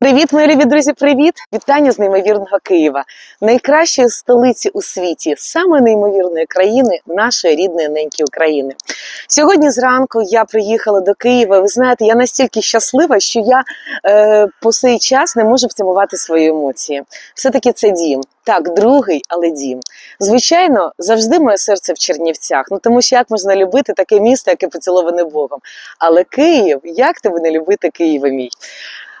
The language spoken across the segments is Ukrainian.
Привіт, мої любі друзі! Привіт! Вітання з неймовірного Києва, найкращої столиці у світі, саме неймовірної країни, нашої рідної неньки України. Сьогодні зранку я приїхала до Києва. Ви знаєте, я настільки щаслива, що я е, по цей час не можу втямувати свої емоції. Все-таки це дім. Так, другий, але дім. Звичайно, завжди моє серце в Чернівцях. Ну тому що як можна любити таке місто, яке поціловане Богом. Але Київ, як тебе не любити Києва мій?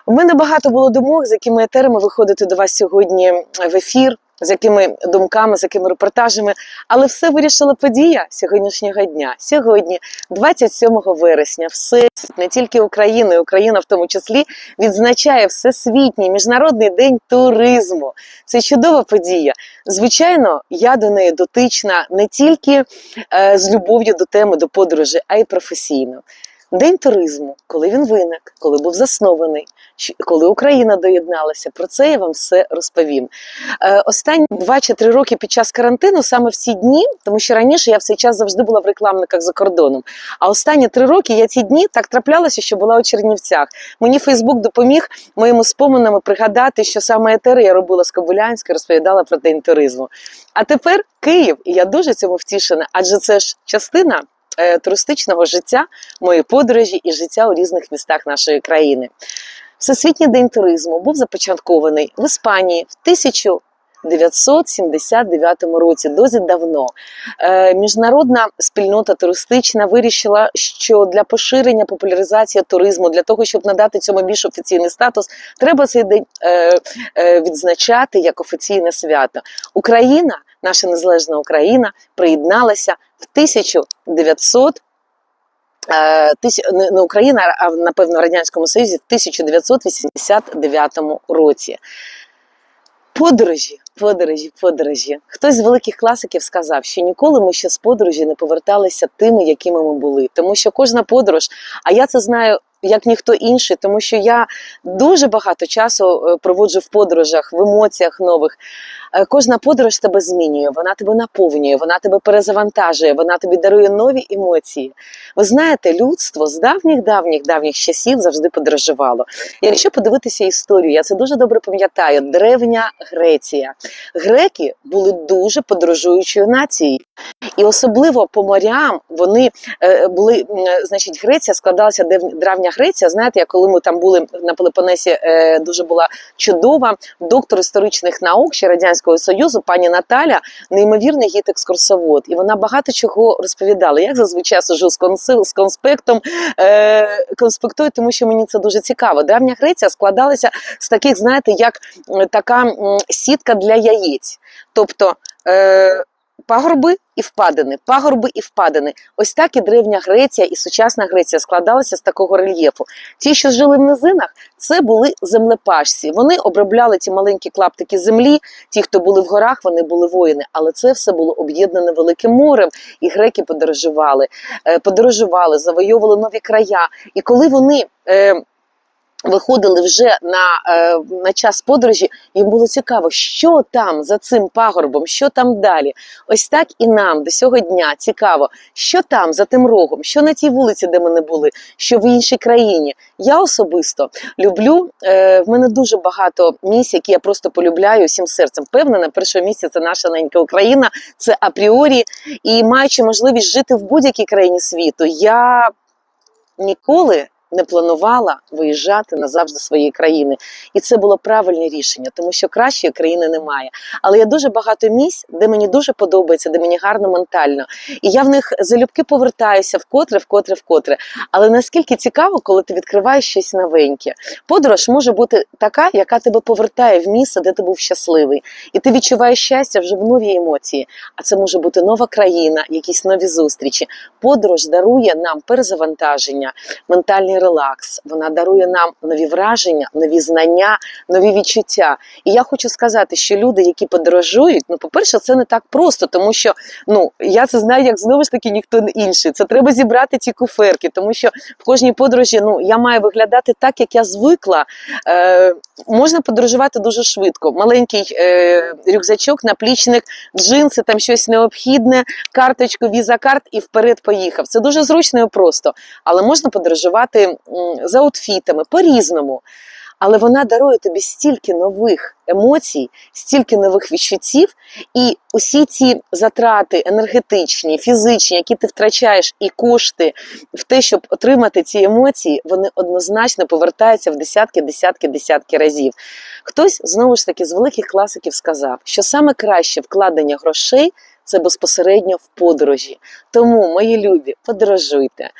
У мене багато було думок, з якими етерами виходити до вас сьогодні в ефір, з якими думками, з якими репортажами. Але все вирішила подія сьогоднішнього дня. Сьогодні, 27 вересня, все не тільки Україна, і Україна в тому числі відзначає Всесвітній міжнародний день туризму. Це чудова подія. Звичайно, я до неї дотична не тільки е, з любов'ю до теми, до подорожі, а й професійно. День туризму, коли він виник, коли був заснований, коли Україна доєдналася, про це я вам все розповім. Е, останні два чи три роки під час карантину, саме в ці дні, тому що раніше я в цей час завжди була в рекламниках за кордоном. А останні три роки я ці дні так траплялося, що була у Чернівцях. Мені Фейсбук допоміг моїми споминами пригадати, що саме етери я робила з Кобилянської, розповідала про день туризму. А тепер Київ, і я дуже цьому втішена, адже це ж частина туристичного життя, моєї подорожі і життя у різних містах нашої країни. Всесвітній день туризму був започаткований в Іспанії в 1979 році, досить давно. Е, Міжнародна спільнота туристична вирішила, що для поширення популяризації туризму, для того, щоб надати цьому більш офіційний статус, треба цей день е, е, відзначати як офіційне свято. Україна, наша незалежна Україна, приєдналася в 1900 е, не Україна, а напевно в Радянському Союзі в 1989 році. Подорожі, подорожі, подорожі. Хтось з великих класиків сказав, що ніколи ми ще з подорожі не поверталися тими, якими ми були. Тому що кожна подорож, а я це знаю як ніхто інший, тому що я дуже багато часу е, проводжу в подорожах, в емоціях нових. Е, Кожна подорож тебе змінює, вона тебе наповнює, вона тебе перезавантажує, вона тобі дарує нові емоції. Ви знаєте, людство з давніх давніх давніх часів завжди подорожувало. Якщо подивитися історію, я це дуже добре пам'ятаю. Древня Греція. Греки були дуже подорожуючою нацією. І особливо по морям вони е, були, е, значить, Греція складалася древня Греція. Знаєте, коли ми там були на Пелопонесі, е, дуже була чудова доктор історичних наук ще радянського союзу, пані Наталя, неймовірний гід-екскурсовод. І вона багато чого розповідала. Як зазвичай сижу з, конси, з конспектом, конспектую, тому що мені це дуже цікаво. Древня Греція складалася з таких, знаєте, як така сітка для яєць. Тобто. Пагорби і впадини, пагорби і впадини. Ось так і древня Греція і сучасна Греція складалися з такого рельєфу. Ті, що жили в низинах, це були землепашці. Вони обробляли ті маленькі клаптики землі. Ті, хто були в горах, вони були воїни. Але це все було об'єднане великим морем, і греки подорожували, е, подорожували, завойовували нові края. І коли вони е, виходили вже на, е, на час подорожі, їм було цікаво, що там за цим пагорбом, що там далі. Ось так і нам до сього дня цікаво, що там за тим рогом, що на тій вулиці, де ми не були, що в іншій країні. Я особисто люблю. Е, в мене дуже багато місць, які я просто полюбляю всім серцем. Певне, на першому місці це наша ненька Україна, це апріорі. І маючи можливість жити в будь-якій країні світу, я ніколи не планувала виїжджати назавжди своєї країни. І це було правильне рішення, тому що кращої країни немає. Але є дуже багато місць, де мені дуже подобається, де мені гарно ментально. І я в них залюбки повертаюся вкотре, вкотре, вкотре. Але наскільки цікаво, коли ти відкриваєш щось новеньке. Подорож може бути така, яка тебе повертає в місце, де ти був щасливий. І ти відчуваєш щастя вже в новій емоції. А це може бути нова країна, якісь нові зустрічі. Подорож дарує нам перезавантаження, ментальний релакс. Вона дарує нам нові враження, нові знання, нові відчуття. І я хочу сказати, що люди, які подорожують, ну, по-перше, це не так просто, тому що ну я це знаю, як знову ж таки ніхто інший. Це треба зібрати ці куферки, тому що в кожній подорожі ну я маю виглядати так, як я звикла. Е, можна подорожувати дуже швидко. Маленький е, рюкзачок, наплічник, джинси, там щось необхідне, карточку, віза карт і вперед поїхав. Це дуже зручно і просто, але можна подорожувати м, за аутфітами по-різному. але вона дарує тобі стільки нових емоцій, стільки нових відчуттів, і усі ці затрати енергетичні, фізичні, які ти втрачаєш, і кошти в те, щоб отримати ці емоції, вони однозначно повертаються в десятки, десятки, десятки разів. Хтось знову ж таки з великих класиків сказав, що саме краще вкладення грошей це безпосередньо в подорожі. Тому, мої любі, подорожуйте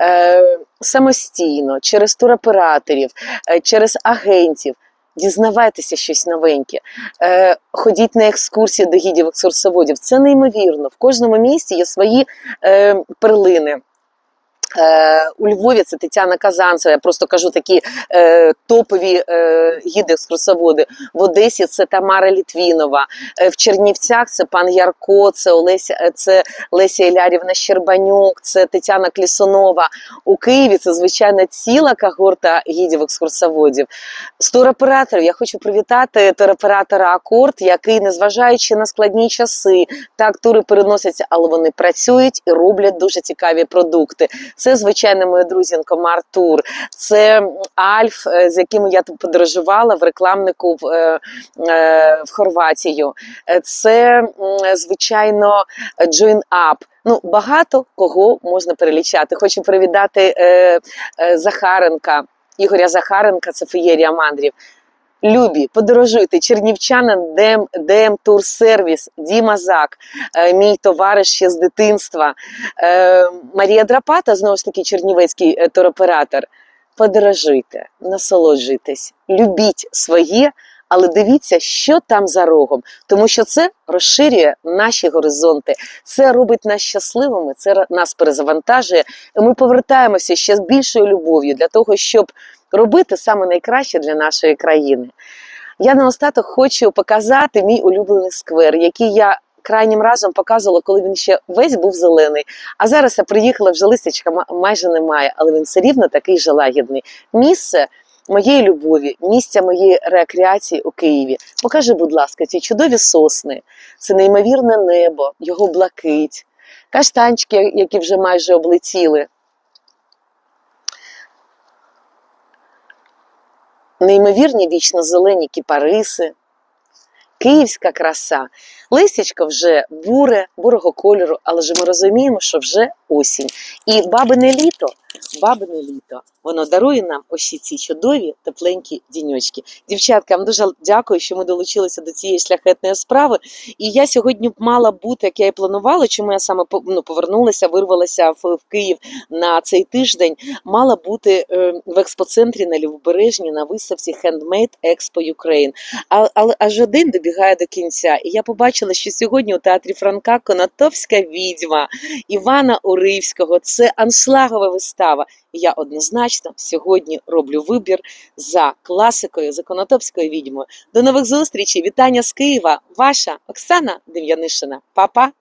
е, самостійно, через туроператорів, е, через агентів. Дізнавайтеся щось новеньке, е, ходіть на екскурсії до гідів екскурсоводів. Це неймовірно. В кожному місті є свої е, перлини. Е, у Львові це Тетяна Казанцева, я просто кажу такі е, топові е, гіди екскурсоводи. В Одесі це Тамара Літвінова, е, в Чернівцях це пан Ярко, це Олеся, е, це Леся Ілярівна Щербанюк, це Тетяна Клісунова. У Києві це звичайно ціла когорта гідів екскурсоводів. З туроператорів я хочу привітати туроператора Акорд, який, незважаючи на складні часи, так тури переносяться, але вони працюють і роблять дуже цікаві продукти. Це, звичайно, моя друзінка Мартур, це Альф, е, з яким я подорожувала в рекламнику в, е, е, в Хорватію. Це, звичайно, Join Up. Ну, багато кого можна перелічати. Хочу привітати е, е, Захаренка, Ігоря Захаренка, це феєрія мандрів. Любі, подорожуйте, чернівчанин, ДМ, ДМ Тур Сервіс, Діма Зак, е, мій товариш ще з дитинства, е, Марія Драпата, знову ж таки, чернівецький е, туроператор. Подорожуйте, насолоджуйтесь, любіть своє, але дивіться, що там за рогом, тому що це розширює наші горизонти, це робить нас щасливими, це нас перезавантажує, ми повертаємося ще з більшою любов'ю для того, щоб робити саме найкраще для нашої країни. Я наостаток хочу показати мій улюблений сквер, який я крайнім разом показувала, коли він ще весь був зелений. А зараз я приїхала, вже листячка майже немає, але він все рівно такий же лагідний. Місце моєї любові, місця моєї рекреації у Києві. Покажи, будь ласка, ці чудові сосни, це неймовірне небо, його блакить, каштанчики, які вже майже облетіли. Неймовірні вічно зелені кіпариси, київська краса. Листячко вже буре, бурого кольору, але ж ми розуміємо, що вже осінь. І бабине літо, бабине літо, воно дарує нам ось ці чудові тепленькі діньочки. Дівчатка, вам дуже дякую, що ми долучилися до цієї шляхетної справи. І я сьогодні б мала бути, як я і планувала, чому я саме ну, повернулася, вирвалася в, Київ на цей тиждень. Мала бути е, в експоцентрі на Лівобережні на виставці Handmade Expo Ukraine. А, але аж день добігає до кінця, і я побачила, що сьогодні у театрі Франка Конотопська відьма Івана Уривського. Це аншлагова вистава. І я однозначно сьогодні роблю вибір за класикою, законотопською відьмою. До нових зустрічей! Вітання з Києва! Ваша Оксана Дем'янишина. Па-па!